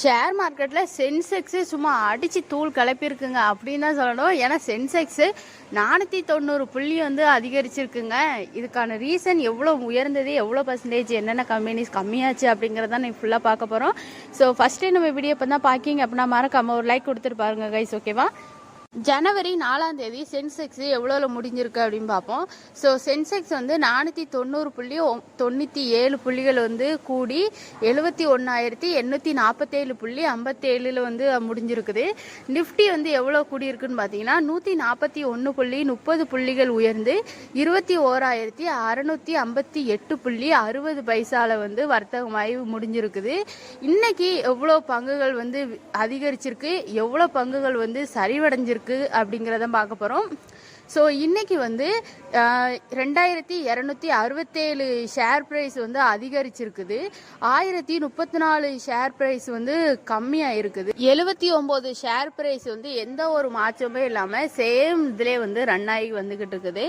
Share மார்க்கெட்டில் Sensex சும்மா அடித்து தூள் கிளப்பியிருக்குங்க அப்படின்னு தான் சொல்லணும். ஏன்னா சென்செக்ஸு நானூற்றி தொண்ணூறு புள்ளி வந்து அதிகரிச்சிருக்குங்க. இதுக்கான ரீசன் எவ்வளோ உயர்ந்தது எவ்வளோ பர்சன்டேஜ் என்னென்ன கம்பெனிஸ் கம்மியாச்சு அப்படிங்கிறத நான் ஃபுல்லாக பார்க்க போகிறோம் ஸோ ஃபஸ்ட்டு நம்ம வீடியோ இப்போ தான் பார்க்கிங்க அப்படின்னா மறக்காமல் ஒரு லைக் கொடுத்துட்டு பாருங்க கைஸ் ஓகேவா ஜனவரி நாலாம் தேதி சென்செக்ஸ் எவ்வளோல முடிஞ்சிருக்கு அப்படின்னு பார்ப்போம். ஸோ சென்செக்ஸ் வந்து நானூற்றி தொண்ணூறு புள்ளி ஒ- தொண்ணூற்றி ஏழு புள்ளிகள் வந்து கூடி எழுபத்தி ஒன்றாயிரத்தி எண்ணூற்றி நாற்பத்தேழு புள்ளி ஐம்பத்தேழில் வந்து முடிஞ்சிருக்குது. நிஃப்டி வந்து எவ்வளோ கூடியிருக்குன்னு பார்த்தீங்கன்னா நூற்றி நாற்பத்தி ஒன்று புள்ளி முப்பது புள்ளிகள் உயர்ந்து இருபத்தி ஓராயிரத்தி அறநூற்றி ஐம்பத்தி எட்டு புள்ளி அறுபது பைசால வந்து வர்த்தகமாகி முடிஞ்சிருக்குது. இன்னைக்கு எவ்வளோ பங்குகள் வந்து அதிகரிச்சிருக்கு எவ்வளோ பங்குகள் வந்து சரிவடைஞ்சிருக்கு அப்படிங்கிறத பார்க்க போகிறோம் ஸோ இன்னைக்கு வந்து ரெண்டாயிரத்தி இரநூத்தி அறுபத்தேழு ஷேர் ப்ரைஸ் வந்து அதிகரிச்சிருக்குது. ஆயிரத்தி முப்பத்தி நாலு ஷேர் ப்ரைஸ் வந்து கம்மியாக இருக்குது எழுபத்தி ஒம்பது ஷேர் ப்ரைஸ் வந்து எந்த ஒரு மாற்றமே இல்லாமல் சேம் இதிலே வந்து ரன் ஆகி வந்துக்கிட்டு இருக்குது.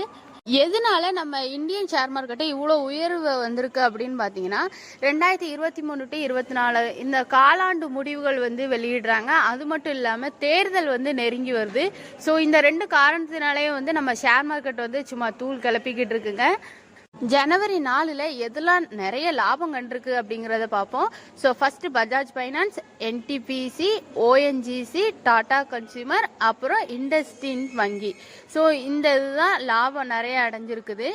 எதனால நம்ம இந்தியன் ஷேர் மார்க்கெட்டை இவ்வளோ உயர்வு வந்திருக்கு அப்படின்னு பார்த்தீங்கன்னா ரெண்டாயிரத்தி இருபத்தி மூணு டு இருபத்தி நாலு இந்த காலாண்டு முடிவுகள் வந்து வெளியிடுறாங்க. அது மட்டும் இல்லாமல் தேர்தல் வந்து நெருங்கி வருது. ஸோ இந்த ரெண்டு காரணத்தினாலேயே வந்து நம்ம ஷேர் மார்க்கெட் வந்து சும்மா தூள் கிளப்பிக்கிட்டு இருக்குங்க. ஜனவரி நாலில் எதெல்லாம் நிறைய லாபம் கண்டிருக்கு அப்படிங்கிறத பார்ப்போம். So first Bajaj finance NTPC ONGC Tata consumer அப்புறம் இண்டஸ்டின் வங்கி. ஸோ இந்த இதுதான் லாபம் நிறைய அடைஞ்சிருக்குது.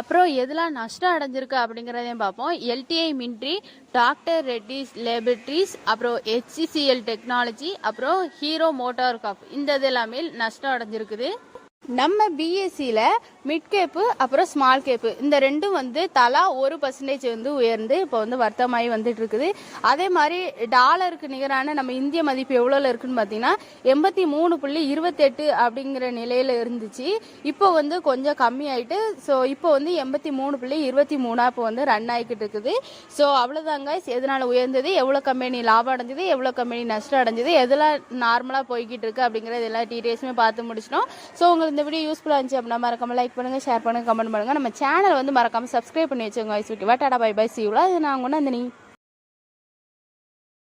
அப்புறம் எதெல்லாம் நஷ்டம் அடைஞ்சிருக்கு அப்படிங்கிறதையும் பார்ப்போம். LTI Mindtree doctor Reddy's laboratories அப்புறம் ஹெச்சிசிஎல் டெக்னாலஜி அப்புறம் ஹீரோ மோட்டார் காப் இந்த இது எல்லாமே நஷ்டம் அடைஞ்சிருக்குது. நம்ம பிஎஸ்சியில் மிட் கேப்பு அப்புறம் ஸ்மால் கேப்பு இந்த ரெண்டும் வந்து தலா ஒரு பர்சன்டேஜ் வந்து உயர்ந்து இப்போ வந்து வர்த்தமாகி வந்துட்டு இருக்குது அதே மாதிரி டாலருக்கு நிகரான நம்ம இந்திய மதிப்பு எவ்வளோல இருக்குன்னு பார்த்தீங்கன்னா எண்பத்தி மூணு புள்ளி இருபத்தெட்டு அப்படிங்கிற நிலையில் இருந்துச்சு. இப்போ வந்து கொஞ்சம் கம்மியாயிட்டு ஸோ இப்போ வந்து எண்பத்தி மூணு புள்ளி இருபத்தி மூணா இப்போ வந்து ரன் ஆகிக்கிட்டு இருக்குது ஸோ அவ்வளோதாங்க எதனால் உயர்ந்தது? எவ்வளோ கம்பெனி லாபம் அடைஞ்சது? எவ்வளோ கம்பெனி நஷ்டம் அடைஞ்சது? எதெல்லாம் நார்மலாக போய்கிட்டு இருக்கு அப்படிங்கிற எல்லா டீட்டெயில்ஸுமே பார்த்து முடிச்சிட்டோம். ஸோ உங்களுக்கு இந்த வீடியோ யூஸ்ஃபுல்லாக இருந்துச்சு அப்படின்னா மறக்காம லைக் பண்ணுங்கள் ஷேர் பண்ணுங்கள் கமெண்ட் பண்ணுங்கள் நம்ம சேனல் வந்து மறக்காம சப்ஸ்கிரைப் பண்ணி வச்சுக்கோங்க ஐஸ் ஓகேவா டாடா பை பை சீவ்லா இது நான் கொண்டு வந்து நீ